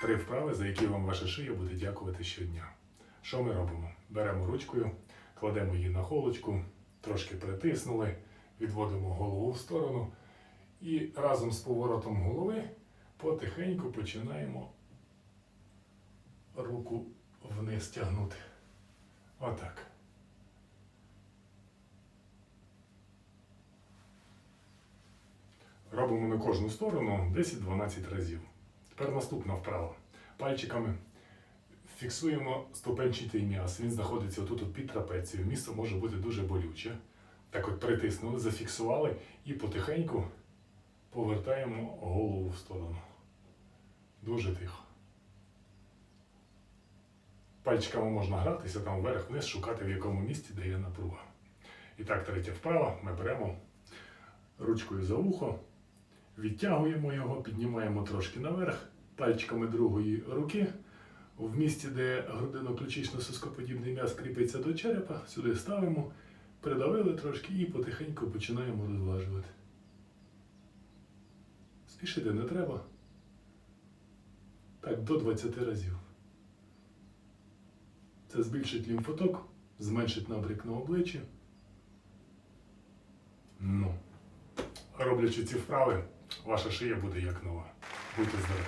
Три вправи, за які вам ваша шия буде дякувати щодня. Що ми робимо? Беремо ручкою, кладемо її на холочку, трошки притиснули, відводимо голову в сторону і разом з поворотом голови потихеньку починаємо руку вниз тягнути. Отак. Робимо на кожну сторону 10-12 разів. Тепер наступна вправа. Пальчиками фіксуємо ступенчатий м'яз. Він знаходиться отут от під трапецією. Місце може бути дуже болюче. Так от притиснули, зафіксували і потихеньку повертаємо голову в сторону. Дуже тихо. Пальчиками можна гратися там вверх-вниз, шукати в якому місці, де є напруга. І так, третя вправа. Ми беремо ручкою за вухо, відтягуємо його, піднімаємо трошки наверх, пальчиками другої руки. В місці, де грудино-ключично-соскоподібний м'яз кріпиться до черепа, сюди ставимо, придавили трошки і потихеньку починаємо розважувати. Спішити не треба. Так, до 20 разів. Це збільшить лімфоток, зменшить набряк на обличчі. Ну, роблячи ці вправи, ваша шия буде як нова. Будьте здорові!